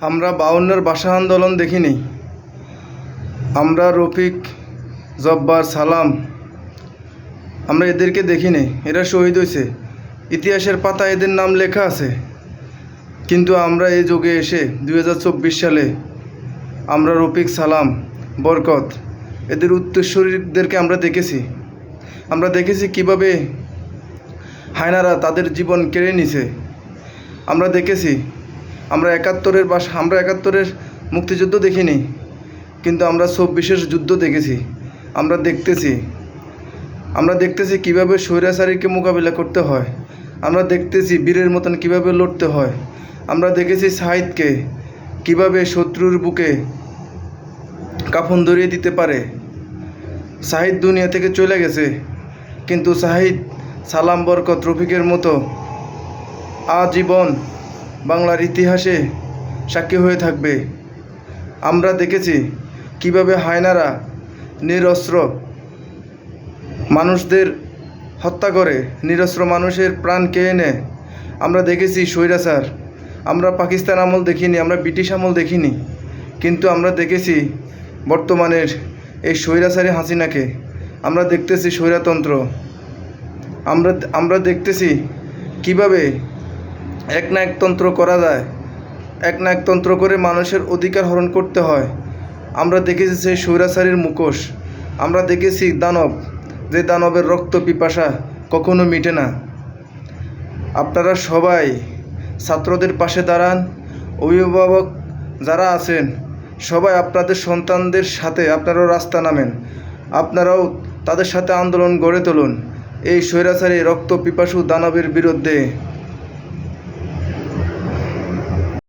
আমরা বাউন্নের ভাষা আন্দোলন দেখিনি। আমরা রফিক, জব্বার, সালাম, আমরা এদেরকে দেখিনি। এরা শহীদ হয়েছে। ইতিহাসের পাতা এদের নাম লেখা আছে। কিন্তু আমরা এই যুগে এসে দু হাজার চব্বিশ সালে আমরা রফিক, সালাম, বরকত এদের উত্তরসূরিদেরকে আমরা দেখেছি। আমরা দেখেছি কীভাবে হায়নারা তাদের জীবন কেড়ে নিছে আমরা দেখেছি আমরা একাত্তরের বা আমরা একাত্তরের মুক্তিযুদ্ধ দেখিনি, কিন্তু আমরা চব্বিশের যুদ্ধ দেখেছি। আমরা দেখতেছি। আমরা দেখতেছি কীভাবে স্বৈরাচারীকে মোকাবিলা করতে হয়। আমরা দেখতেছি বীরের মতন কীভাবে লড়তে হয়। আমরা দেখেছি সাহিদকে কীভাবে শত্রুর বুকে কাফন ধরিয়ে দিতে পারে। সাহিদ দুনিয়া থেকে চলে গেছে, কিন্তু সাহিদ সালাম বরকত রফিকের মতো আজীবন বাংলার ইতিহাসে সাক্ষী হয়ে থাকবে। আমরা দেখেছি কীভাবে হায়নারা নিরস্ত্র মানুষদের হত্যা করে, নিরস্ত্র মানুষের প্রাণ কেড়ে নেয়। আমরা দেখেছি স্বৈরাচার আমরা পাকিস্তান আমল দেখিনি, আমরা ব্রিটিশ আমল দেখিনি। কিন্তু আমরা দেখেছি বর্তমানের এই স্বৈরাচারী হাসিনাকে। আমরা দেখতেছি স্বৈরাতন্ত্র। আমরা আমরা দেখতেছি কীভাবে এক না একতন্ত্র করা যায়। এক না একতন্ত্র করে মানুষের অধিকার হরণ করতে হয়। আমরা দেখেছি সেই স্বৈরাচারীর মুখোশ। আমরা দেখেছি দানব, যে দানবের রক্ত পিপাসা কখনো মিটে না। আপনারা সবাই ছাত্রদের পাশে দাঁড়ান। অভিভাবক যারা আছেন, সবাই আপনাদের সন্তানদের সাথে আপনারাও রাস্তা নামেন। আপনারাও তাদের সাথে আন্দোলন গড়ে তুলুন। এই স্বৈরাচারী রক্ত পিপাসু দানবের বিরুদ্ধে